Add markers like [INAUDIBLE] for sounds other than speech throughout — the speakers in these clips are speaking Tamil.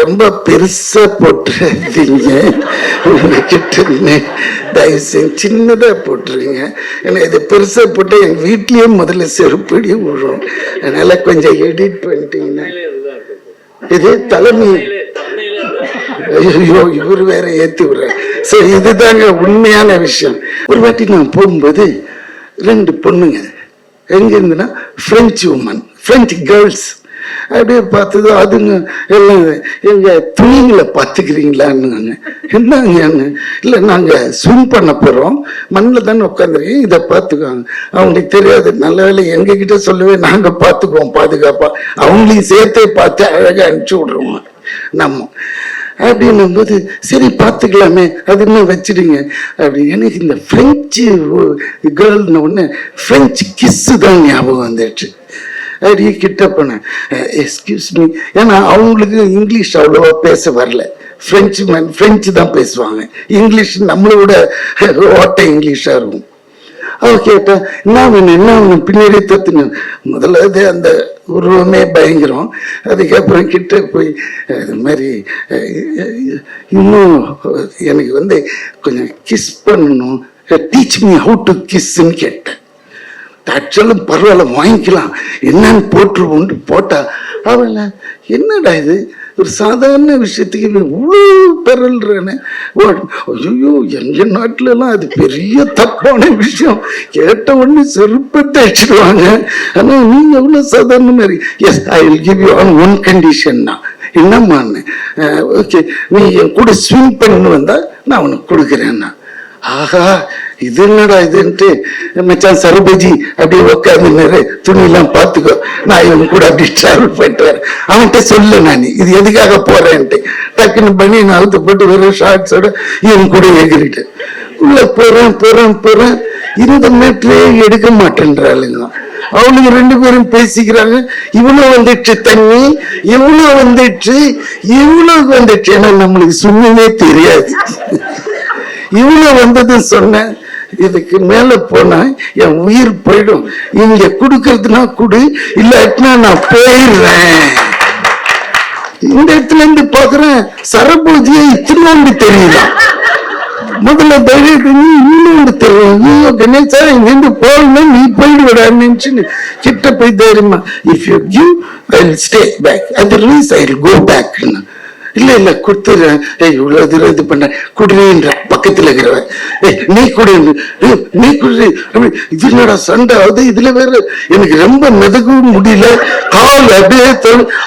ரொம்ப பெருசா போட்டுறீங்க. உங்ககிட்ட தயவு செஞ்சு சின்னதா போட்டுருங்க ஏன்னா இது பெருசா போட்டு என் வீட்லயே முதல்ல செருப்படி விழும். அதனால கொஞ்சம் எடிட் பண்ணிட்டீங்கன்னா. இது தலைமை ஐயோ இவர் வேற ஏத்தி விடுற சரி இதுதாங்க உண்மையான விஷயம். ஒரு வாட்டி நான் போகும்போது ரெண்டு பொண்ணுங்க எங்க இருந்துன்னா பிரெஞ்சு உமன் பிரெஞ்சு கேர்ள்ஸ் அப்படியே பார்த்தது அதுங்க எல்லாம் எங்க துணிங்களை பார்த்துக்கிறீங்களான்னு என்னங்க இல்லை நாங்கள் ஸ்விம் பண்ண போகிறோம் மண்ணில் தானே உட்காந்துருக்கீங்க இதை பார்த்துக்கோங்க. அவங்களுக்கு தெரியாது. நல்ல வேலை எங்ககிட்ட சொல்லவே நாங்கள் பார்த்துக்குவோம் பாதுகாப்பாக அவங்களையும் சேர்த்தே பார்த்து அழகாக அனுப்பிச்சி விட்ருவோம் நம்ம. அப்படின்னும் போது சரி பார்த்துக்கலாமே. அது என்ன வச்சிடுங்க? அப்படி எனக்கு இந்த ஃப்ரெஞ்சு கேர்ள்னு ஒன்று ஃப்ரெஞ்சு கிஸ்ஸு தான் ஞாபகம் வந்துடுச்சு. அப்படியே கிட்ட போனேன். எக்ஸ்கியூஸ் மீ ஏன்னா அவங்களுக்கு இங்கிலீஷ் அவ்வளோவா பேச வரல. ஃப்ரெஞ்சு மேன் ஃப்ரெஞ்சு தான் பேசுவாங்க. இங்கிலீஷ் நம்மளோட ஓட்ட இங்கிலீஷாக இருக்கும். அவ கேட்டா என்ன வேணும் என்ன வேணும்? பின்னாடி தத்துங்க முதல்ல அது அந்த உருவமே பயங்கரம். அதுக்கப்புறம் கிட்ட போய் இது மாதிரி இன்னும் எனக்கு வந்து கொஞ்சம் கிஸ் பண்ணணும். டீச் மீ ஹவு டு கிஸ்ன்னு கேட்டேன். தச்சலும் பரவாயில்ல வாங்கிக்கலாம். என்னன்னு போட்டுருவோம்னு போட்டா அவன் என்னடா இது? ஒரு சாதாரண விஷயத்துக்கு இவ்வளோ பெறல்றேன்னு ஐயோ எங்கள் நாட்டிலலாம் அது பெரிய தப்பான விஷயம். கேட்ட உடனே செருப்பத்தை அடிச்சிடுவாங்க ஆனால் நீ எவ்வளோ சாதாரண மாதிரி yes I will give you on one கண்டிஷன்னா என்னம்மான்னு ஓகே நீ என் கூட ஸ்விம் பண்ணு வந்தால் நான் உனக்கு கொடுக்குறேன்னா ஆஹா இது என்னடா இதுன்ட்டு மச்சான் சரபஜி அப்படியே உட்காந்து நிறைய துணியெல்லாம் பார்த்துக்கோ. நான் இவன் கூட அப்படி டிராவல் பண்ணிட்டு வரேன். அவன்கிட்ட சொல்லு நான் இது எதுக்காக போறேன்ட்டு. டக்குன்னு பண்ணி நான் அழுத்து போட்டு வெறும் ஷார்ட்ஸோட இவன் கூட எகிரிட்டு உள்ள போறேன் போறேன் போறேன். இந்த மேட்ரே எடுக்க மாட்டேன்றாளுங்க. அவனுங்க ரெண்டு பேரும் பேசிக்கிறாங்க. இவ்வளவு வந்துடுச்சு தண்ணி இவ்வளவு வந்துச்சு இவ்வளவு வந்துச்சு ஏன்னா நம்மளுக்கு சும்மே தெரியாது. இவ்வளவு வந்ததுன்னு சொன்னேன். இதுக்கு மேல போனா என் உயிர் போயிடும். இங்க குடுக்கறதுனா குடு இல்லாட்டினா நான் போயிடுறேன் இந்த இடத்துல இருந்து பாக்குறேன் சரபூஜியை இத்தினோண்டு தெரியல முதல்ல தைரியத்தை நீ இன்னொன்று தெரியும். ஐயோ கணேசா இங்கிருந்து போகணும் நீ போயிடுவிடான்னு நினைச்சு கிட்ட போய் தைரியமா if you give I will stay back otherwise I go back இல்ல இல்ல கொடுத்துறேன் ஏய் இவ்வளவு தூரம் இது பண்ண குடுறேன்ற பக்கத்துல இருக்கிறவன். ஏய் நீ குடு நீ குடி. இது என்னடா சண்டை? அது இதுல வேற எனக்கு ரொம்ப மெதகவும் முடியல. கால் அப்படியே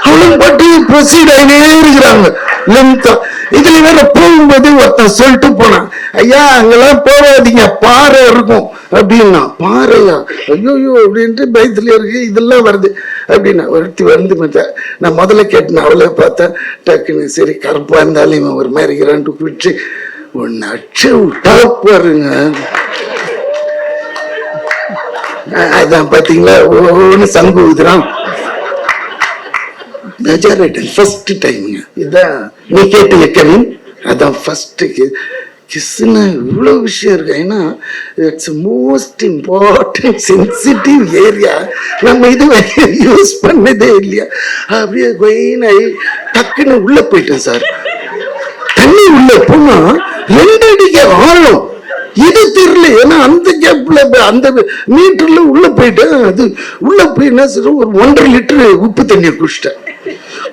அவளும் பாட்டு ப்ரொசீட் ஆகினே இருக்கிறாங்க. லென்த்தா இதுல வேற போகும்போது ஒருத்தன் சொல்லிட்டு போனான். ஐயா அங்கெல்லாம் போகாதீங்க பாறை இருக்கும் அப்படின்னா. பாறையா? ஐயோயோ அப்படின்ட்டு பயத்துல இருக்கு. இதெல்லாம் வருது. அப்படின்னா ஒருத்தி வந்து மச்சா நான் முதல்ல கேட்டேன் அவளை பார்த்தேன் டக்குன்னு சரி கருப்பா இருந்தாலும் இவன் ஒரு மாதிரி இருக்கிறான்ட்டு விட்டு ஒன்னு அச்சு விட்டா பாருங்க. அதான் பாத்தீங்களா? ஒவ்வொன்னு சங்கு ஊதுறான். மெஜாரிட்டி ஃபர்ஸ்ட் டைமுங்க இதான். நீ கேட்டீங்க கவின் அதான் ஃபர்ஸ்ட் கிஸ்னா இவ்வளோ விஷயம் இருக்கு. ஏன்னா it's most important sensitive area நம்ம இது யூஸ் பண்ணதே இல்லையா? அப்படியே கொயினாயி டக்குன்னு உள்ளே போயிட்டேன் சார். தண்ணி உள்ள போனா ரெண்டு அடிக்க ஆழம். இது தெரியல. ஏன்னா அந்த கேப்ல அந்த மீட்டர்ல உள்ள போயிட்டேன். அது உள்ள போய் என்ன சார் ஒரு ஒன்றரை லிட்டரு உப்பு தண்ணியை குடிச்சிட்டேன்.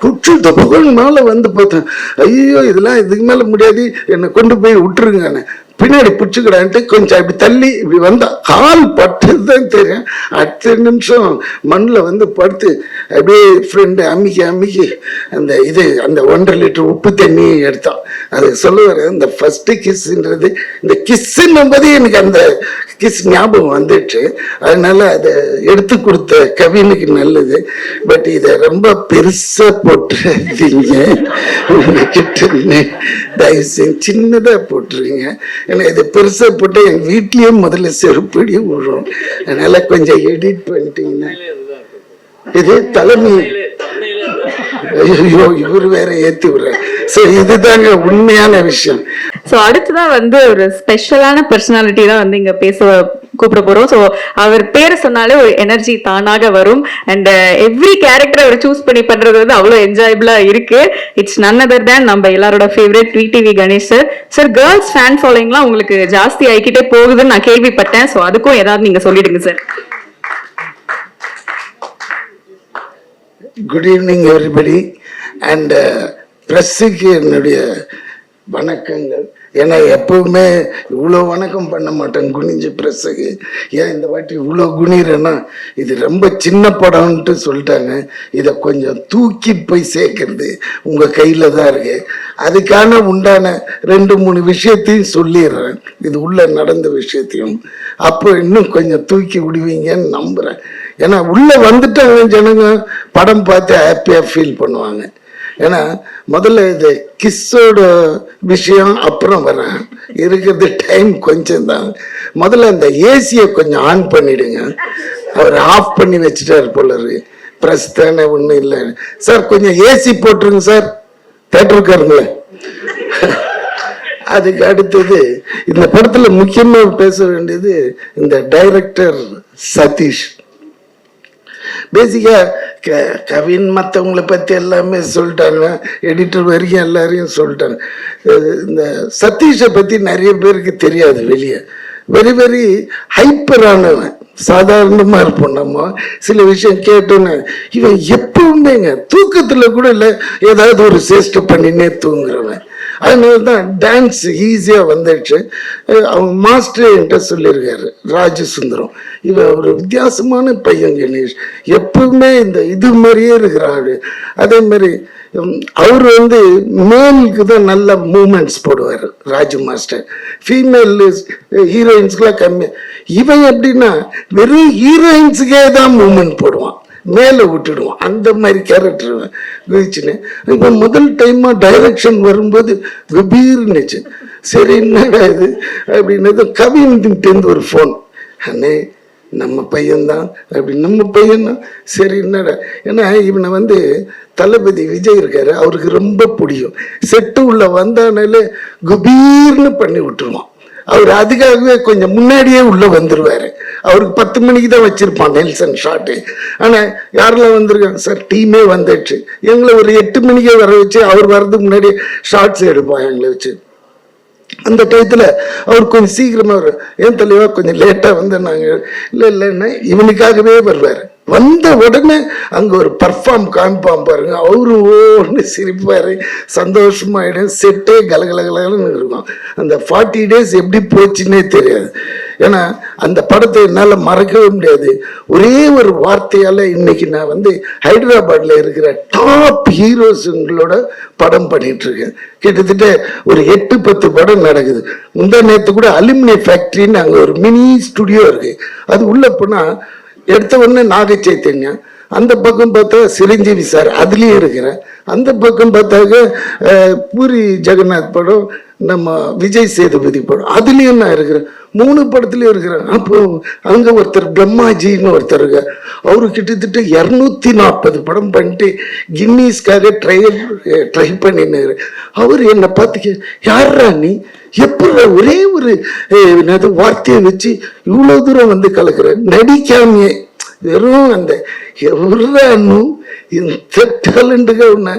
குடிச்சு புகழ் மேலே வந்து பார்த்தேன். ஐயோ இதெல்லாம் இதுக்கு மேலே முடியாது. என்னை கொண்டு போய் விட்டுருங்க பின்னாடி பிடிச்சிக்கிறான்ட்டு கொஞ்சம் அப்படி தள்ளி இப்படி வந்தா கால் பட்டது தான் தெரியும். அடுத்த நிமிஷம் மண்ணில் வந்து படுத்து அப்படியே ஃப்ரெண்டு அம்மிக்கி அம்மிக்கி அந்த இது அந்த ஒன்றரை லிட்டர் உப்பு தண்ணி எடுத்தான். அது சொல்லுவார் இந்த ஃபஸ்ட்டு கிஸ்ன்றது இந்த கிஸ்ஸுன்னும் போது எனக்கு அந்த கிஸ் ஞாபகம் வந்துடுச்சு. அதனால அதை எடுத்து கொடுத்த கவினுக்கு நல்லது. பட் இதை ரொம்ப பெருசாக போட்டுறீங்க உங்ககிட்ட தயவு செஞ்சு சின்னதாக போட்டுருங்க. ஏன்னா இதை பெருசாக போட்டு என் வீட்லயே முதல்ல செருப்படி விடுறோம் அதனால கொஞ்சம் எடிட் பண்ணிட்டீங்கன்னா இது தலைமை ஐயோ இவர் வேற ஏத்தி விடுற இதுதாங்க உண்மையான விஷயம். சோ அடுத்ததா வந்து ஒரு ஸ்பெஷலான பர்சனாலிட்டி தான் வந்து இங்க பேச கூப்பிட போறோம். ஸோ அவர் பேரை சொன்னாலே ஒரு எனர்ஜி தானாக வரும். அண்ட் எவ்ரி கேரக்டர் அவர் சூஸ் பண்ணி பண்றது வந்து அவ்வளோ என்ஜாயபிளா இருக்கு. இட்ஸ் நன் அதர் தேன் நம்ம எல்லாரோட favourite TV Ganesh sir sir girls fan ஃபாலோயிங்லாம் உங்களுக்கு ஜாஸ்தி ஆகிக்கிட்டே போகுதுன்னு நான் கேள்விப்பட்டேன். ஸோ அதுக்கும் ஏதாவது நீங்க சொல்லிடுங்க sir good evening everybody and ப்ரெஸ்ஸுக்கு என்னுடைய வணக்கங்கள். ஏன்னா எப்பவுமே இவ்வளோ வணக்கம் பண்ண மாட்டேன் குனிஞ்சு ப்ரெஸ்ஸுக்கு ஏன் இந்த வாட்டி இவ்வளோ குனிறேன்னா இது ரொம்ப சின்ன படம்ன்ட்டு சொல்லிட்டாங்க. இதை கொஞ்சம் தூக்கி போய் சேர்க்கறது உங்கள் கையில் தான் இருக்கு. அதுக்கான உண்டான ரெண்டு மூணு விஷயத்தையும் சொல்லிடுறேன். இது உள்ள நடந்த விஷயத்தையும். அப்போ இன்னும் கொஞ்சம் தூக்கி விடுவீங்கன்னு நம்புகிறேன் ஏன்னா உள்ளே வந்துட்டாங்க ஜனங்க படம் பார்த்து ஹாப்பியாக ஃபீல் பண்ணுவாங்க. ஏன்னா முதல்ல இது கிஸ்ஸோட விஷயம் அப்புறம் வரேன். இருக்கிறது டைம் கொஞ்சம் தான் முதல்ல அந்த ஏசியை கொஞ்சம் ஆன் பண்ணிடுங்க. அவர் ஆஃப் பண்ணி வச்சுட்டார் போல இருக்கு. ப்ரெஸ் தானே ஒன்றும் இல்லை. சார் கொஞ்சம் ஏசி போட்டுருங்க சார் தேட்டருக்காருங்களே அதுக்கு அடுத்தது இந்த படத்தில் முக்கியமாக பேச வேண்டியது இந்த டைரக்டர் சதீஷ். பேசிக்கா க கவின் மற்றவங்கள பற்றி எல்லாமே சொல்லிட்டாங்க. எடிட்டர் வரைக்கும் எல்லாரையும் சொல்லிட்டாங்க. இந்த சதீஷை பற்றி நிறைய பேருக்கு தெரியாது வெளியே. வெரி வெரி ஹைப்பரானவன் சாதாரணமாக இருப்போம் நம்ம. சில விஷயம் கேட்டோன்னு இவன் எப்பவுமேங்க தூக்கத்தில் கூட இல்லை ஏதாவது ஒரு சேஷ்டை பண்ணினே தூங்குறவன். அதனால தான் டான்ஸ் ஈஸியாக வந்துடுச்சு அவங்க மாஸ்டர் என்கிட்ட சொல்லியிருக்காரு ராஜு சுந்தரம் இவன் ஒரு வித்தியாசமான பையன் கணேஷ். எப்பவுமே இந்த இது மாதிரியே இருக்கிறாரு. அதே மாதிரி அவர் வந்து மேலுக்கு தான் நல்ல மூமெண்ட்ஸ் போடுவார் ராஜு மாஸ்டர் ஃபீமேல் ஹீரோயின்ஸ்க்குலாம் கம்மி. இவன் எப்படின்னா வெறும் ஹீரோயின்ஸுக்கே தான் மூமெண்ட் போடுவான். மேலே விட்டுடுவோம். அந்த மாதிரி கேரக்டர் குதிச்சுன்னு. இப்போ முதல் டைமாக டைரக்ஷன் வரும்போது கபீர்னுச்சு சரி என்னடா இது? அப்படின்னது கவின்கிட்டேருந்து ஒரு ஃபோன் அண்ணே நம்ம பையன்தான். அப்படி நம்ம பையன்னா சரி என்னடா? ஏன்னா இவனை வந்து தளபதி விஜய் இருக்காரு. அவருக்கு ரொம்ப பிடிக்கும். செட்டு உள்ள வந்தானாலே குபீர்னு பண்ணி விட்டுருவான். அவர் அதுக்காகவே கொஞ்சம் முன்னாடியே உள்ளே வந்துருவாரு. அவருக்கு பத்து மணிக்கு தான் வச்சிருப்பான் நெல்சன் ஷாட்டு ஆனால் யாரெல்லாம் வந்திருக்காங்க? சார் டீமே வந்துடுச்சு. எங்களை ஒரு எட்டு மணிக்கே வர வச்சு அவர் வர்றதுக்கு முன்னாடி ஷார்ட்ஸ் எடுப்பான் எங்களை வச்சு. அந்த டயத்தில் அவர் கொஞ்சம் சீக்கிரமாக வரும் ஏன் தலைவா கொஞ்சம் லேட்டாக வந்து நாங்கள் இல்லை இல்லைன்னா இவனுக்காகவே வருவார். வந்த உடனே அங்கே ஒரு பர்ஃபார்ம் காமிப்பான் பாருங்க. அவரு ஒன்று சிரிப்பார். சந்தோஷமாயிடும். செட்டே கலகலகலன்னு இருக்கும். அந்த ஃபார்ட்டி டேஸ் எப்படி போச்சுன்னே தெரியாது. ஏன்னா அந்த படத்தை என்னால் மறக்கவே முடியாது. ஒரே ஒரு வார்த்தையால் இன்னைக்கு நான் வந்து ஹைதராபாத்தில் இருக்கிற டாப் ஹீரோஸுங்களோட படம் பண்ணிகிட்ருக்கேன் இருக்கேன். கிட்டத்தட்ட ஒரு எட்டு பத்து படம் நடக்குது. முந்தா நேரத்து கூட அலுமினிய ஃபேக்ட்ரின்னு அங்கே ஒரு மினி ஸ்டுடியோ இருக்குது அது உள்ள போனால் எடுத்த உடனே நாக சைத்தன்யா அந்த பக்கம் பார்த்தா சிரஞ்சீவி சார் அதுலேயும் இருக்கிறேன். அந்த பக்கம் பார்த்தாக்க பூரி ஜெகநாத் படம் நம்ம விஜய் சேதுபதி படம். அதுலேயும் நான் இருக்கிறேன். மூணு படத்துலையும் இருக்கிறேன். அப்போ அங்கே ஒருத்தர் பிரம்மாஜின்னு ஒருத்தர் இருக்கார். அவர் கிட்டத்தட்ட இரநூத்தி நாற்பது படம் பண்ணிட்டு கின்னீஸ்க்காக ட்ரை ட்ரை பண்ணினாரு. அவர் என்னை பார்த்து யாரா நீ? எப்படி ஒரே ஒரு என்னது வார்த்தையை வச்சு இவ்வளோ தூரம் வந்து கலக்குற? நடிக்காமையே. வெறும் அந்த எவ்வளோ இந்த டேலண்ட்டுக்கு ஒன்று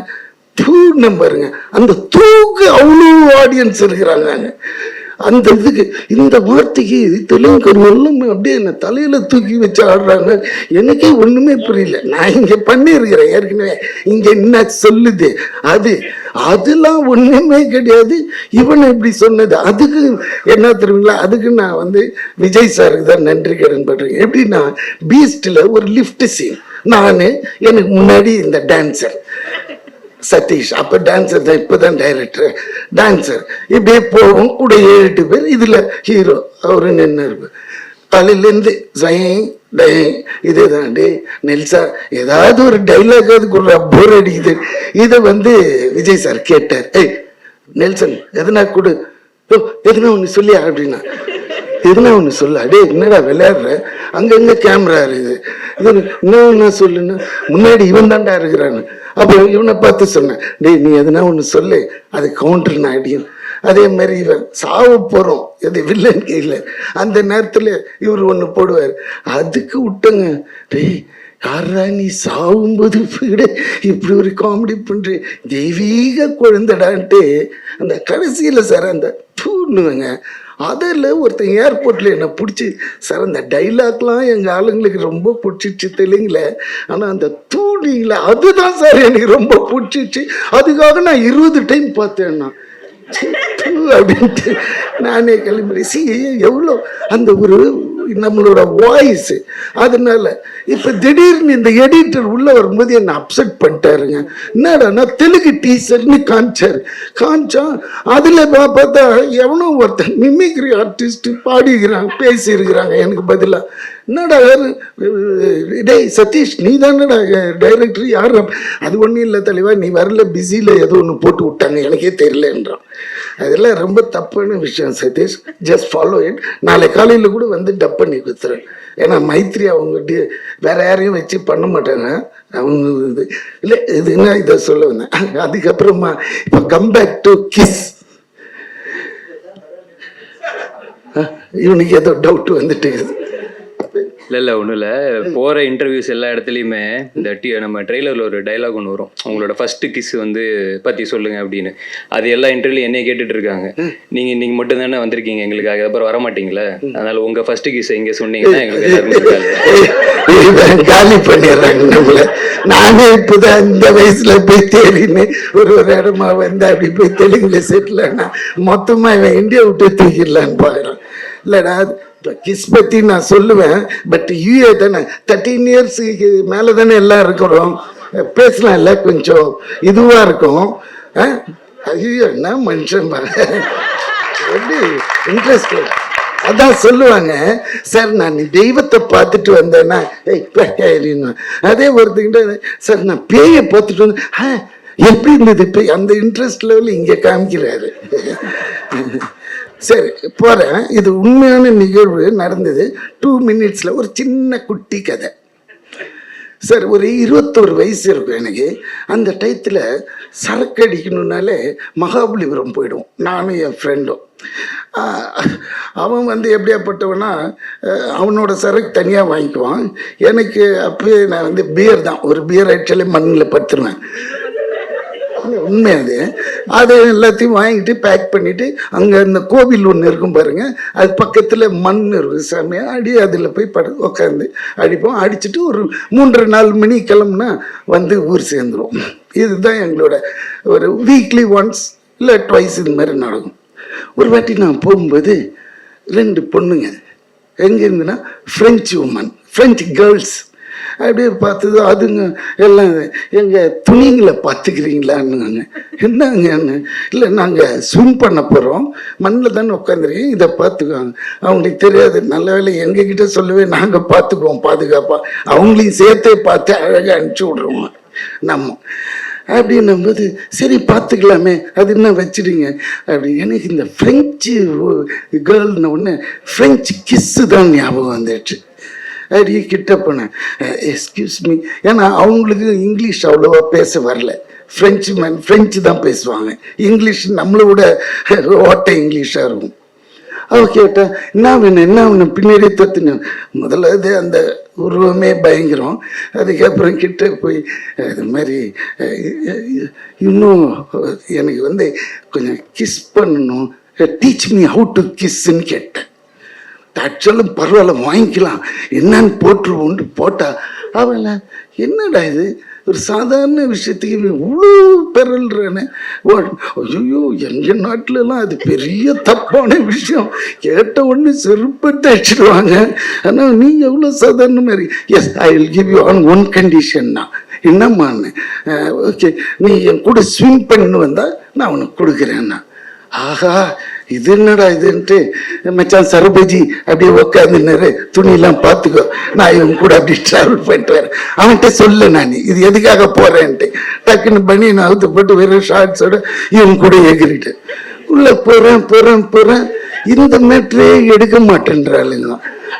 தூண்ண பாருங்க. அந்த தூக்கு அவ்வளோ ஆடியன்ஸ் இருக்கிறாங்க. அந்த இதுக்கு இந்த வார்த்தைக்கு தெலுங்கு ஒன்றும் அப்படியே என்ன தலையில தூக்கி வச்சு ஆடுறாங்க. எனக்கே ஒண்ணுமே புரியல. நான் இங்க பண்ணியிருக்கிறேன். ஏற்கனவே இங்க என்ன சொல்லுது? அது அதெல்லாம் ஒண்ணுமே கிடையாது. இவன் இப்படி சொன்னது. அதுக்கு என்ன தெரியுங்களா? அதுக்கு நான் வந்து விஜய் சாருக்கு தான் நன்றி கடன் பண்றேன் எப்படின்னா பீஸ்ட்ல ஒரு லிஃப்ட் சீன் நான் எனக்கு முன்னாடி இந்த டான்சர் சதீஷ். அப்போ டான்ஸர் தான் இப்போ தான் டைரக்டர் டான்ஸர் இப்படியே போவோம் கூட ஏழு எட்டு பேர். இதில் ஹீரோ அவரு நின்று இருப்பார் காலையிலேருந்து ஜெயம் டயம் இதே தான் டே. நெல்சா ஏதாவது ஒரு டைலாக் அது போர் அடிக்குது. இதை வந்து விஜய் சார் கேட்டார். ஏய் நெல்சன் எதனா கொடு. ஓ எதுனா ஒன்று சொல்லியா அப்படின்னா? எதுனா ஒன்று சொல்ல. அடே என்னடா விளையாடுற? அங்கங்க கேமரா இருக்குது? இது என்ன என்ன சொல்லுன்னா. முன்னாடி இவன் தாண்டா இருக்கிறான்னு. அப்போ இவனை பார்த்து சொன்னேன். டேய் நீ எதுனா ஒன்று சொல்லு. அது கவுண்டர் நான் அடியும் அதே மாதிரி இவன் சாவு போகிறோம் எது வில்லன் கையில் அந்த நேரத்தில் இவர் ஒன்று போடுவார். அதுக்கு விட்டங்க. டேய் யாரா நீ சாகும்போது கூட இப்படி ஒரு காமெடி பண்ணுற தெய்வீக குழந்தைடான்ட்டு. அந்த கடைசியில் சார் அந்த தூணுவங்க அதில் ஒருத்தன் ஏர்போர்ட்டில் என்னை பிடிச்சி சார் அந்த டைலாக்லாம் எங்கள் ஆளுங்களுக்கு ரொம்ப பிடிச்சிச்சு தெலுங்குல ஆனால் அந்த தூணியில் அதுதான் சார் எனக்கு ரொம்ப பிடிச்சிச்சு அதுக்காக நான் இருபது டைம் பார்த்தேன்னா. அப்படின்ட்டு நானே கிளம்பி சி எவ்வளோ? அந்த ஒரு நம்மளோட வாய்ஸ் அதனால இப்போ திடீர்னு இந்த எடிட்டர் உள்ள வரும்போது என்னை அப்செட் பண்ணிட்டாருங்க. என்னடா தெலுங்கு டீச்சர்னு காமிச்சாரு. காமிச்சா அதில் பார்த்தா எவனோ ஒருத்தன் மிமிக்ரி ஆர்டிஸ்ட் பாடிக்கிறாங்க பேசியிருக்கிறாங்க. எனக்கு பதிலாக என்னடா டேய் சதீஷ் நீ தானடா டைரக்டர் யார்? அது ஒன்றும் இல்லை தலைவா நீ வரல பிஸியில் ஏதோ ஒன்று போட்டு விட்டாங்க. எனக்கே தெரியலன்றான். அதெல்லாம் ரொம்ப தப்பான விஷயம் சதீஷ். ஜஸ்ட் ஃபாலோ இட் நாளை காலையில் கூட வந்து டப் பண்ணி கொடுத்துறேன். ஏன்னா மைத்ரி அவங்க வேற யாரையும் வச்சு பண்ண மாட்டாங்க. அவங்க இது இல்லை இது என்ன இதை சொல்ல வந்தேன். அதுக்கப்புறமா இப்போ கம் பேக் டு கிஸ் இவனுக்கு ஏதோ டவுட் வந்துட்டு இருக்குது. இல்ல இல்ல ஒண்ணும் இல்ல. போற இன்டர்வியூஸ் எல்லா இடத்துலயுமே இந்த டி நம்ம ட்ரெய்லர்ல ஒரு டைலாக் ஒன்று வரும். உங்களோட ஃபர்ஸ்ட் கிஸ் வந்து பத்தி சொல்லுங்க அப்படின்னு. அது எல்லா இன்டர்வியூ என்னைய கேட்டுட்டு இருக்காங்க. நீங்க நீங்க மட்டும் தானே வந்திருக்கீங்க எங்களுக்காக. அப்புறம் வர மாட்டீங்களா? அதனால உங்க ஃபர்ஸ்ட் கிஸ் இங்க சொன்னீங்கன்னா எங்களுக்கு காலி பண்ணிடுறாங்க நம்மள. நானே இப்பதான் இந்த வயசுல போய் தேடின்னு. ஒரு ஒரு இடமா வந்து அப்படி போய் தெலுங்குல செட்டில் மொத்தமா இவன் இந்தியா விட்டு தூக்கிடலான்னு பாக்குறான். இல்லடா கிஸ் பத்தி நான் சொல்லுவேன் பட் யூஏ தானே. தேர்ட்டீன் இயர்ஸுக்கு மேலே தானே எல்லாம் இருக்கிறோம். பேசலாம் இல்லை கொஞ்சம் இதுவாக இருக்கும். ஆ? ஐயோ என்ன மனுஷன் எப்படி இன்ட்ரெஸ்ட் அதான் சொல்லுவாங்க சார் நான் தெய்வத்தை பார்த்துட்டு வந்தேன்னா அதே ஒருத்தங்கிட்ட சார் நான் பேயை பார்த்துட்டு வந்தேன். எப்படி இருந்தது? பேய் அந்த இன்ட்ரெஸ்ட் லெவலில் இங்கே காமிக்கிறாரு. சரி போகிறேன் இது உண்மையான நிகழ்வு நடந்தது. டூ மினிட்ஸில் ஒரு சின்ன குட்டி கதை. சார் ஒரு இருபத்தோரு வயசு இருக்கும் எனக்கு. அந்த டயத்தில் சரக்கு அடிக்கணுன்னாலே மகாபலிபுரம் போயிடுவோம். நானும் என் ஃப்ரெண்டும் அவன் வந்து எப்படியாப்பட்டவனா அவனோட சரக்கு தனியாக வாங்கிக்குவான். எனக்கு அப்பயே நான் வந்து பியர் தான். ஒரு பியர் ஆக்சுவலி மண்ணில் படுத்துருவேன். உண்மை அது. அதை எல்லாத்தையும் வாங்கிட்டு பேக் பண்ணிட்டு அங்கே இந்த கோவில் ஒன்று இருக்கும் பாருங்க. அது பக்கத்தில் மண் இருக்கும் சாமி. அடி அதில் போய் படு உட்காந்து அடிப்போம். அடிச்சுட்டு ஒரு மூன்றரை நாலு மணி கிளம்புனா வந்து ஊர் சேர்ந்துருவோம் இதுதான் எங்களோட ஒரு வீக்லி ஒன்ஸ் இல்லை ட்வைஸ் இது மாதிரி நடக்கும். ஒரு வாட்டி நான் போகும்போது ரெண்டு பொண்ணுங்க எங்கே இருந்துன்னா ஃப்ரெஞ்சு உமன் ஃப்ரெஞ்சு கேர்ள்ஸ் அப்படியே பார்த்தது அதுங்க எல்லாம் எங்கள் துணிங்களை பார்த்துக்கிறீங்களான்னு என்னங்கன்னு இல்லை நாங்கள் ஸ்விம் பண்ண போகிறோம் மண்ணில் தானே உட்காந்துருக்கேன் இதை பார்த்துக்குவாங்க அவங்களுக்கு தெரியாது நல்ல வேலை எங்ககிட்ட சொல்லவே நாங்கள் பார்த்துக்குவோம் பாதுகாப்பாக அவங்களையும் சேர்த்தே பார்த்து அழகாக அனுப்பிச்சி விட்ருவோம் நம்ம அப்படின்னும்போது சரி பார்த்துக்கலாமே அது என்ன வச்சிடுங்க. அப்படி எனக்கு இந்த ஃப்ரெஞ்சு கேர்ள்னு ஒன்று ஃப்ரெஞ்சு கிஸ்ஸு தான் ஞாபகம் வந்துடுச்சு. அடி கிட்ட போனேன். எஸ்கியூஸ் மீ ஏன்னா அவங்களுக்கு இங்கிலீஷ் அவ்வளோவா பேச வரல. ஃப்ரெஞ்சு மேன் ஃப்ரெஞ்சு தான் பேசுவாங்க. இங்கிலீஷ் நம்மளை விட ஓட்ட இங்கிலீஷாக இருக்கும். அவ கேட்டேன் என்ன வேணும் என்ன வேணும்? பின்னாடி தத்துன முதல்ல இது அந்த உருவமே பயங்கரம். அதுக்கப்புறம் கிட்ட போய் இது மாதிரி இன்னும் எனக்கு வந்து கொஞ்சம் கிஸ் பண்ணணும். டீச் மீ ஹவு டு கிஸ்ன்னு கேட்டேன். ஆக்சுவலும் பரவாயில்ல வாங்கிக்கலாம். என்னன்னு போட்டுருவோன்ட்டு போட்டா அவள என்னடா இது? ஒரு சாதாரண விஷயத்துக்கு இவ்வளோ பெறல்றேன்னு ஐயோ எங்கள் நாட்டிலலாம் அது பெரிய தப்பான விஷயம். கேட்ட உடனே செருப்பத்தை அடிச்சிடுவாங்க. ஆனால் நீ எவ்வளோ சாதாரண மாதிரி yes I will give you on one கண்டிஷன்னா என்னம்மான்னு ஓகே நீ என் கூட ஸ்விம் பண்ணு வந்தால் நான் உனக்கு கொடுக்குறேன்னா ஆஹா இது என்னடா இதுன்ட்டு மச்சான் சரபஜி அப்படியே உட்காந்துனாரு துணியெல்லாம் பார்த்துக்கோ நான் இவன் கூட அப்படி ட்ராவல் பண்ணிட்டு வரேன். அவன்கிட்ட சொல்லு நான் இது எதுக்காக போறேன்ட்டு. டக்குன்னு பண்ணி நான் அவுத்து போட்டு வெறும் ஷார்ட்ஸோட இவன் கூட ஏகிறிட்டேன் உள்ள போறேன் போறேன் போறேன். இந்த மேட்ரே எடுக்க மாட்டேன்றாளுங்க.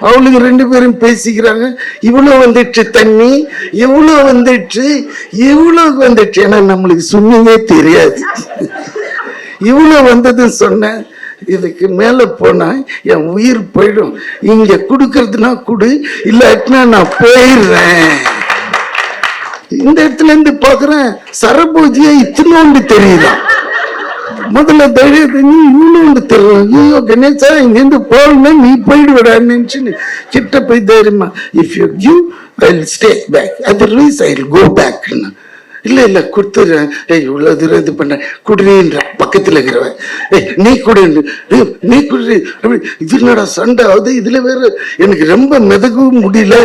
அவளுங்க ரெண்டு பேரும் பேசிக்கிறாங்க. இவ்வளோ வந்துடுச்சு தண்ணி எவ்வளோ வந்துடுச்சு எவ்வளோ வந்துடுச்சு? ஏன்னா நம்மளுக்கு சும்மிங்கே தெரியாது. இவ்வளவு வந்ததுன்னு சொன்னேன். இதுக்கு மேல போனா என் உயிர் போயிடும். இங்கே கொடுக்கறதுனா குடு இல்லாட்டினா நான் போயிடுறேன். இந்த இடத்துல இருந்து பார்க்குறேன் சரபூஜியை இத்தினோண்டு தெரியுதான் முதல்ல தைரியத்தை நீ இவ்வளோண்டு தெரியும் ஐயோ கணேசா இங்கேருந்து போகணும் நீ போயிடுவிடா நினச்சின்னு கிட்ட போய் தைரியமா if you give I will stay back otherwise I will go பேக்னா இல்லை இல்லை கொடுத்துட்றேன். ஏய் இவ்வளோ தூரம் இது பண்ண குடுறீன்ற பக்கத்தில் இருக்கிறவன். ஏய் நீ குடு ஏய், நீ குடி அப்படி இது என்னடா சண்டை? ஆகுது இதில் வேறு. எனக்கு ரொம்ப மிதகவும் முடியல.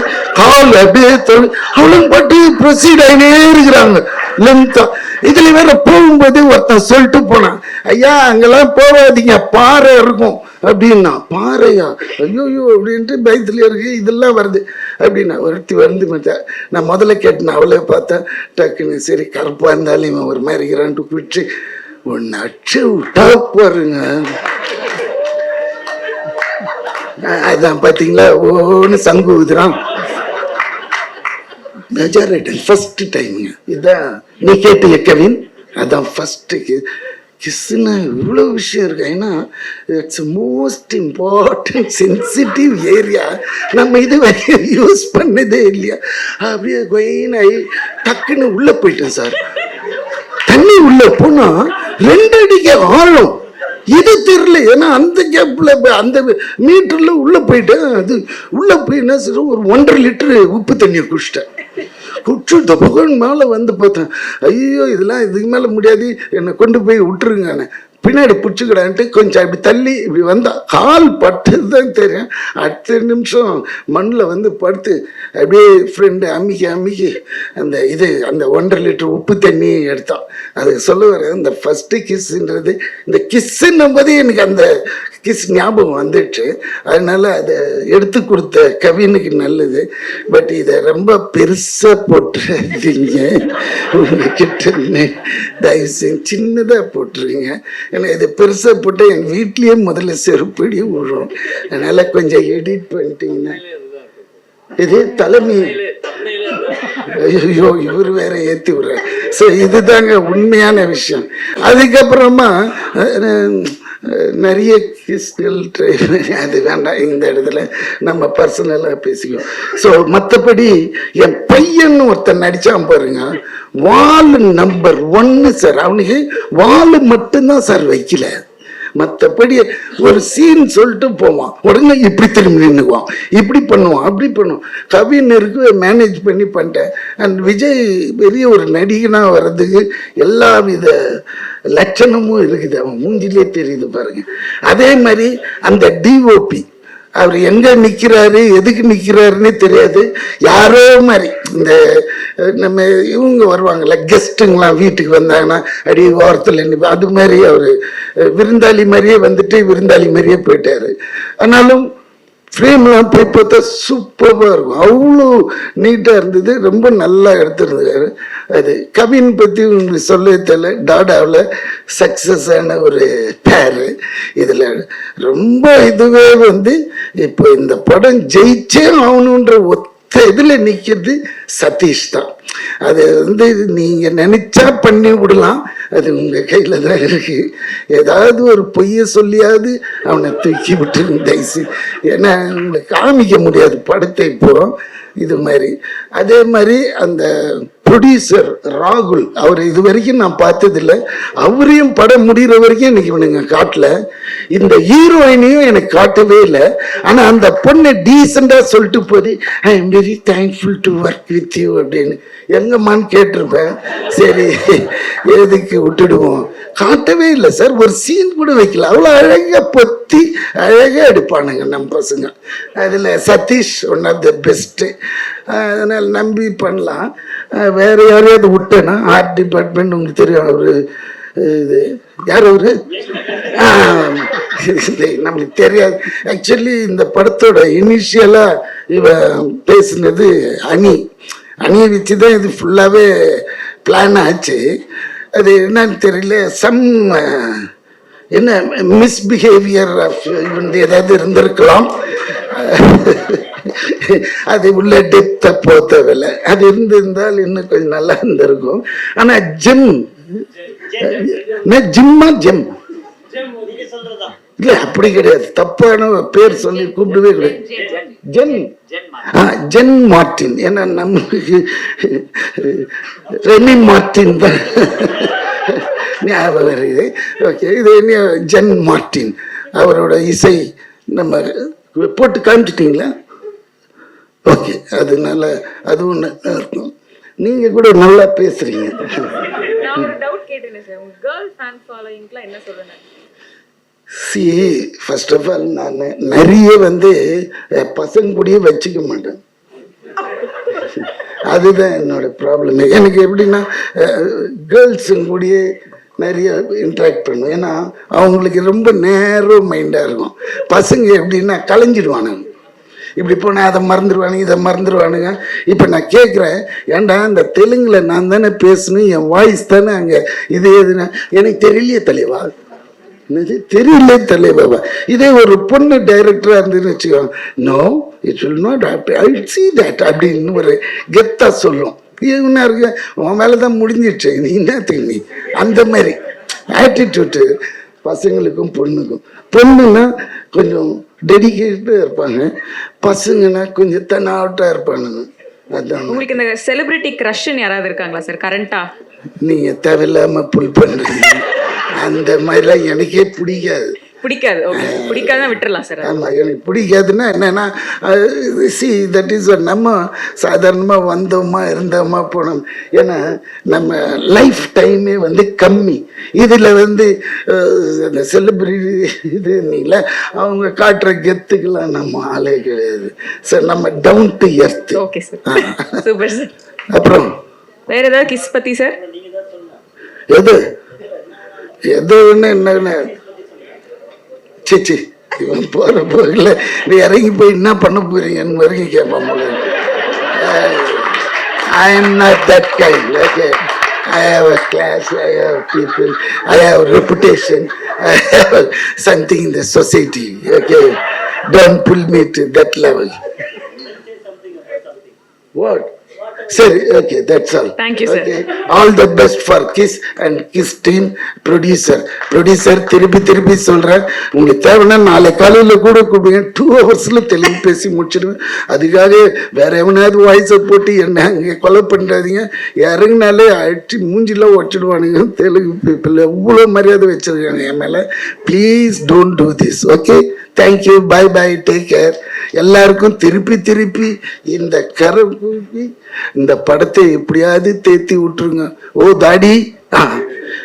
கால் அப்படியே தொழு அவளும் பாட்டு ப்ரொசீட் ஆகினே இருக்கிறாங்க. லென்த்தா இதில் வேற போகும்போது ஒருத்தன் சொல்லிட்டு போனான். ஐயா அங்கெல்லாம் போகாதீங்க. பாறை இருக்கும். அப்படின்னா பாறையா? ஐயோயோ அப்படின்ட்டு பயத்துல இருக்கு இதெல்லாம் வருது. அப்படின்னா ஒருத்தி வந்து மச்சா நான் முதல்ல கேட்டேன் அவளை பார்த்தேன் டக்குன்னு சரி கருப்பாக இருந்தாலும் இவன் ஒரு மாதிரி இருக்கிறான்ட்டு விட்டு ஒன்னு அச்சு விட்டா பாருங்க. அதான் பாத்தீங்களா ஒன்னு சங்கு ஊதுறான். மெஜாரிட்டி ஃபர்ஸ்ட் டைமுங்க இதான் நீ கேட்டிய கவின்? அதான் ஃபர்ஸ்ட்டு கிஸ்னா இவ்வளோ விஷயம் இருக்கு. ஏன்னா it's most important sensitive area நம்ம இது வரைக்கும் யூஸ் பண்ணதே இல்லையா? அப்படியே கொயின் ஆகி டக்குன்னு உள்ளே போயிட்டேன் சார். தண்ணி உள்ள போனால் ரெண்டு அடிக்கு ஆழம். இது தெரியல. ஏன்னா அந்த கேப்பில் அந்த மீட்டரில் உள்ளே போயிட்டேன். அது உள்ளே போய் என்ன செய்றோம், ஒரு ஒன்றரை லிட்டரு உப்பு தண்ணியை குடிச்சிட்டேன். குடிச்சு தொப்பகன் மேலே வந்து பார்த்தேன். ஐயோ இதெல்லாம் இதுக்கு மேலே முடியாது. என்னை கொண்டு போய் விட்டுருங்கன்னு. பின்னாடி பிடிச்சிக்கிடான்ட்டு கொஞ்சம் அப்படி தள்ளி இப்படி வந்தால் கால் பட்டது தான் தெரியும். அடுத்த நிமிஷம் மண்ணில் வந்து படுத்து அப்படியே ஃப்ரெண்டு அம்மிக்கி அம்மிக்கி அந்த இது அந்த ஒன்றரை லிட்டர் உப்பு தண்ணி எடுத்தான் அது சொல்ல வர இந்த ஃபஸ்ட்டு கிஸ்ஸுன்றது இந்த கிஸ்ஸுன்னும் போது எனக்கு அந்த கிஸ் ஞாபகம் வந்துட்டு அதனால அதை எடுத்து கொடுத்த கவினுக்கு நல்லது. பட் இதை ரொம்ப பெருசாக போட்டுறீங்க உங்ககிட்ட தயவு செஞ்சு சின்னதாக போட்டுருங்க. ஏன்னா இதை பெருசாக போட்டு என் வீட்லேயே முதல்ல செருப்படி விழும். அதனால் கொஞ்சம் எடிட் பண்ணிட்டீங்கன்னா. இது தலைமை ஐயோ இவர் வேற ஏத்தி விடுற ஸோ இதுதாங்க உண்மையான விஷயம். அதுக்கப்புறமா நிறைய கிறிஸ்டல் அது வேண்டாம் இந்த இடத்துல நம்ம பர்சனலாக பேசிக்குவோம். ஸோ மற்றபடி என் பையன் ஒருத்தன் நடித்தான் பாருங்க. வால் நம்பர் ஒன்று சார் அவனுக்கு வால் மட்டும்தான் சார் வைக்கல. மற்றபடி ஒரு சீன் சொல்லிட்டு போவான். உடனே இப்படி திரும்பி நின்றுக்குவான் இப்படி பண்ணுவான் அப்படி பண்ணுவான். கவிஞருக்கு மேனேஜ் பண்ணி பண்ணிட்டேன். அண்ட் விஜய் பெரிய ஒரு நடிகனாக வர்றதுக்கு எல்லா வித லட்சணமும் இருக்குது. அவன் மூஞ்சிலே தெரியுது பாருங்க. அதே மாதிரி அந்த டிஓபி அவர் எங்க நிற்கிறாரு எதுக்கு நிக்கிறாருன்னே தெரியாது. யாரோ மாதிரி. இந்த நம்ம இவங்க வருவாங்கல்ல கெஸ்ட்டுங்களாம் வீட்டுக்கு வந்தாங்கன்னா அடி ஓரத்தில் நிப்பா- அது மாதிரி அவர் விருந்தாளி மாதிரியே வந்துட்டு விருந்தாளி மாதிரியே போயிட்டாரு. ஆனாலும் ஃப்ரேம்லாம் போய் பார்த்தா சூப்பராக இருக்கும். அவ்வளோ நீட்டாக இருந்தது. ரொம்ப நல்லா எடுத்திருந்தாரு. அது கவின் பற்றி உங்களுக்கு சொல்லவே தெரியல. டாடாவில் சக்ஸஸான ஒரு பேரு. இதில் ரொம்ப இதுவே வந்து இப்போ இந்த படம் ஜெயிச்சே ஆகணுன்ற ஒத்த இதில் நிற்கிறது சதீஷ் தான். அது வந்து நீங்கள் நினச்சா பண்ணி விடலாம். அது உங்கள் கையில் தான் இருக்கு. ஏதாவது ஒரு பொய்யை சொல்லியாவது அவனை தூக்கி விட்டு தயசு ஏன்னா உங்களை காமிக்க முடியாது படத்தை இப்போ இது மாதிரி. அதே மாதிரி அந்த ப்ரொடியூசர் ராகுல் அவர் இது வரைக்கும் நான் பார்த்ததில்ல. அவரையும் படம் முடிகிற வரைக்கும் எனக்கு இவனுங்க காட்டல. இந்த ஹீரோயினையும் எனக்கு காட்டவே இல்லை. ஆனால் அந்த பொண்ணை டீசெண்டாக சொல்லிட்டு போது I am very thankful to work with you அப்படின்னு. எங்கம்மான்னு கேட்டிருப்பேன். சரி. எதுக்கு விட்டுடுவோம்? காட்டவே இல்லை சார். ஒரு சீன் கூட வைக்கல. அவ்வளோ அழகாக பொத்தி அழகாக எடுப்பானுங்க நம்ம பசங்க. அதில் Sathish one of the best அதனால் நம்பி பண்ணலாம். வேறு யாரையாவது விட்டேன்னா ஆர்ட் டிபார்ட்மெண்ட் உங்களுக்கு தெரியும் அவர் இது யார் அவரு? நம்மளுக்கு தெரியாது. ஆக்சுவலி இந்த படத்தோட இனிஷியலாக இவ பேசினது அணி. அணியை வச்சு தான் இது ஃபுல்லாகவே பிளான் ஆச்சு. அது என்னன்னு தெரியல சம் என்ன மிஸ்பிஹேவியர் வந்து ஏதாவது இருந்திருக்கலாம். அது உள்ள டெப்த்தை போத்தவில்லை அது இருந்திருந்தால் இன்னும் கொஞ்சம் நல்லா இருந்திருக்கும். ஆனா ஜிம் ஜிம்மா ஜிம் இல்ல அப்படி கிடையாது. தப்பான பேர் சொல்லி கூப்பிடவே கிடையாது. Gen gen. மார்டின் ஏன்னா நம்மளுக்கு ரெனி மார்டின் தான். ஞாபகம் வருது. ஓகே இது என்ன? ஜென் மார்டின் அவரோட இசை நம்ம போட்டு காமிச்சிட்டிங்களா? ஓகே அதனால அது ஒன்று இருக்கும். நீங்க கூட நல்லா பேசுறீங்க. என்ன சொல்லுங்க சி ஃபர்ஸ்ட் ஆஃப் ஆல் நான் நிறைய வந்து பசங்க கூடயே வச்சுக்க மாட்டேன். [LAUGHS] அதுதான் என்னோட ப்ராப்ளம் எனக்கு எப்படின்னா கேர்ள்ஸுங்க கூடயே நிறைய இன்ட்ராக்ட் பண்ணும் ஏன்னா அவங்களுக்கு ரொம்ப நேரோ மைண்டாக இருக்கும். பசங்க எப்படின்னா கலைஞ்சிடுவானுங்க இப்படி போனால் அதை மறந்துடுவானுங்க இதை மறந்துடுவானுங்க இப்போ நான் கேட்குறேன் ஏன்டா இந்த தெலுங்கில் நான் தானே பேசணும் என் வாய்ஸ் தானே அங்கே இது எதுனா எனக்கு தெரியலையே தலைவா. தெரியல தலைவா. இதே ஒரு பொண்ணு டைரக்டராக இருந்துன்னு வச்சுக்கோங்க. No it will not I see that அப்படின்னு ஒரு கெத்தா சொல்லும். இவனா இருக்கு? உன் வேலை தான் முடிஞ்சிடுச்சு. நீ என்ன நீ அந்த மாதிரி. ஆட்டிடியூட்டு பசங்களுக்கும் பொண்ணுக்கும். பொண்ணுன்னா கொஞ்சம் டெடிக்கேட்டாக இருப்பாங்க. பசங்கன்னா கொஞ்சம் தன்னாவட்டாக இருப்பானுங்க அதான். உங்களுக்கு இந்த செலிபிரிட்டி க்ரஷ்ன்னு யாராவது இருக்காங்களா சார் கரண்டா நீங்க தேவையில்லாம புல் பண்றீங்க. அந்த மாதிரிலாம் எனக்கே பிடிக்காது. பிடிக்காது. ஓகே பிடிக்காதான் விட்டுறலாம் சார் ஆமா எனக்கு பிடிக்காதுன்னா என்னன்னா சி தட் இஸ் நம்ம சாதாரணமா வந்தோமா இருந்தோமா போனோம். ஏன்னா நம்ம லைஃப் டைமே வந்து கம்மி. இதுல வந்து அஹ், இந்த செலிபிரிட்டி இது நீங்கள அவங்க காட்டுற கெத்துக்கெல்லாம் நம்ம ஆளே கிடையாது. சார் நம்ம down to earth okay sir super sir அப்புறம்? வேற ஏதாவது கிஸ் சார் எது? எது ஒண்ணு என்ன சிச்சி இவன் போற போகல நீ இறங்கி போய் என்ன பண்ண போறீங்கன்னு வரைக்கும் கேட்பான் போல I am not that kind okay I have a class I have people I have reputation I have something in the society okay don't pull me to that level what சரி okay that's all sir. Okay all the best for Kiss and Kiss team producer producer திருப்பி திருப்பி சொல்றேன் உங்களுக்கு தேவைன்னா நாளை காலையில் கூட கூப்பிடுங்க. டூ ஹவர்ஸ்ல தெலுங்கு பேசி முடிச்சிடுவேன். அதுக்காக வேற எவனாவது வாய்ஸை போட்டு என்ன அங்கே கொலை பண்ணுறாதீங்க இறங்கினாலே அடிச்சு மூஞ்சிலாம் ஒட்டிடுவானுங்க தெலுங்கு பீப்புள் எவ்வளோ மரியாதை வச்சிருக்காங்க என் மேலே. Please don't do this okay thank you bye bye take care எல்லாருக்கும் திருப்பி திருப்பி இந்த கரை கூப்பி இந்த படத்தை எப்படியாவது தேத்தி விட்டுருங்க. ஓ தாடி. ஆ,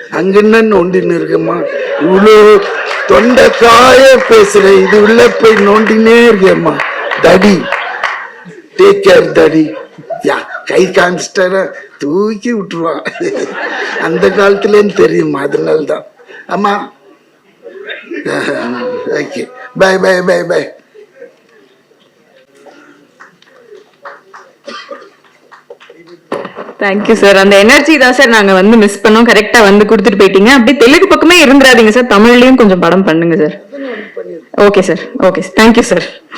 அங்க என்ன நோண்டின்னு இருக்கம்மா? இவ்வளோ தொண்டை காய பேசுற இது உள்ள போய் நோண்டினே இருக்கேம்மா. தடி. டேக் கேர் தடி. யா கை காமிச்சிட்டாரா? தூக்கி விட்டுருவான். அந்த காலத்துலேன்னு தெரியுமா? அதனால்தான். அம்மா okay bye bye bye bye thank you sir அந்த எனர்ஜி தான் சார் நாங்க வந்து மிஸ் பண்ணோம். கரெக்டா வந்து கொடுத்துட்டு போயிட்டீங்க. அப்படியே தெலுங்கு பக்கமே இருந்துராதீங்க சார் தமிழ்லயும் கொஞ்சம் படம் பண்ணுங்க sir okay sir okay thank you sir